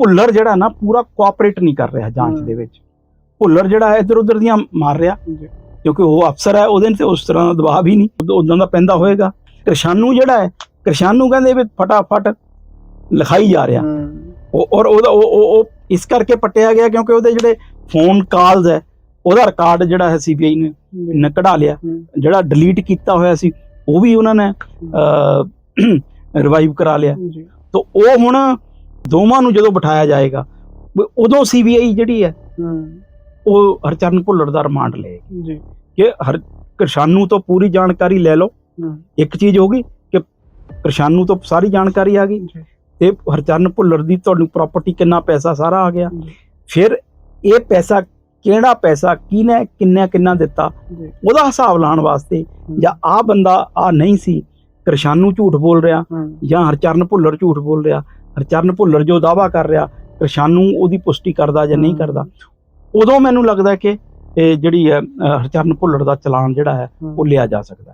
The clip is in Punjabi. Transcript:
ਭੁੱਲਰ ਜਿਹੜਾ ਨਾ ਪੂਰਾ ਕੋਆਪਰੇਟ ਨਹੀਂ ਕਰ ਰਿਹਾ ਜਾਂਚ। ਦੇ ਵਿੱਚ। ਭੁੱਲਰ ਜਿਹੜਾ ਹੈ ਇੱਧਰ ਉੱਧਰ ਦੀਆਂ ਮਾਰ ਰਿਹਾ। ਕਿਉਂਕਿ ਉਹ ਅਫਸਰ ਹੈ ਉਹਦੇ ਤੇ ਉਸ ਤਰ੍ਹਾਂ ਦਾ ਦਬਾਅ ਵੀ ਨਹੀਂ। ਉਦਾਂ ਦਾ ਪੈਂਦਾ ਹੋਏਗਾ। ਕਿਰਸ਼ਾਨੂ ਜਿਹੜਾ ਹੈ ਕਿਰਸ਼ਾਨੂ ਕਹਿੰਦੇ ਵੀ ਫਟਾਫਟ ਲਿਖਾਈ ਜਾ ਰਿਹਾ। ਔਰ ਉਹਦਾ ਉਹ ਇਸ ਕਰਕੇ ਪੱਟਿਆ ਗਿਆ ਕਿਉਂਕਿ ਉਹਦੇ ਜਿਹੜੇ ਫੋਨ ਕਾਲਸ ਹੈ ਉਹਦਾ ਰਿਕਾਰਡ ਜਿਹੜਾ ਹੈ ਸੀਬੀਆਈ ਨੇ ਕਢਾ ਲਿਆ। ਜਿਹੜਾ ਡਿਲੀਟ ਕੀਤਾ ਹੋਇਆ ਸੀ ਉਹ ਵੀ ਉਹਨਾਂ ਨੇ ਰਿਵਾਈਵ ਕਰਾ ਲਿਆ। ਤਾਂ ਉਹ ਹੁਣ ਦੋਵਾਂ ਨੂੰ ਜਦੋਂ ਬਿਠਾਇਆ ਜਾਏਗਾ ਉਦੋਂ ਸੀਬੀਆਈ ਜਿਹੜੀ ਹੈ ਉਹ ਹਰਚਰਨ ਭੁੱਲਰ ਦਾ ਰਿਮਾਂਡ ਲਏਗੀ। ਜੀ। ਕਿ ਹਰ ਕਿਰਸ਼ਾਨੂ ਤੋਂ ਪੂਰੀ ਜਾਣਕਾਰੀ ਲੈ ਲਓ। ਇੱਕ ਚੀਜ਼ ਹੋ ਗਈ ਕਿ ਕਿਰਸ਼ਾਨੂ ਤੋਂ ਸਾਰੀ ਜਾਣਕਾਰੀ ਆ ਗਈ। ਤੇ ਹਰਚਰਨ ਭੁੱਲਰ ਦੀ ਤੁਹਾਨੂੰ ਪ੍ਰਾਪਰਟੀ ਕਿੰਨਾ ਪੈਸਾ ਸਾਰਾ ਆ ਗਿਆ। ਫਿਰ ਇਹ ਪੈਸਾ ਕਿਹੜਾ ਪੈਸਾ ਕਿਹਨੇ ਕਿੰਨਾ ਕਿੰਨਾ ਦਿੱਤਾ ਉਹਦਾ ਹਿਸਾਬ ਲਾਉਣ ਵਾਸਤੇ ਜਾਂ ਆ ਬੰਦਾ ਆ ਨਹੀਂ ਸੀ ਕਿਰਸ਼ਾਨੂ ਝੂਠ ਬੋਲ ਰਿਹਾ ਜਾਂ ਹਰਚਰਨ ਭੁੱਲਰ ਝੂਠ ਬੋਲ ਰਿਹਾ ਹਰਚਰਨ ਭੁੱਲਰ ਜੋ ਦਾਵਾ ਕਰ ਰਿਹਾ ਕਿਰਸ਼ਾਨੂ ਉਹਦੀ ਪੁਸ਼ਟੀ ਕਰਦਾ ਜਾਂ ਨਹੀਂ ਕਰਦਾ ਉਦੋਂ ਮੈਨੂੰ ਲੱਗਦਾ ਕਿ ਇਹ ਜਿਹੜੀ ਹੈ ਹਰਚਰਨ ਭੁੱਲਰ ਦਾ ਚਲਾਨ ਜਿਹੜਾ ਹੈ ਉਹ ਲਿਆ ਜਾ ਸਕਦਾ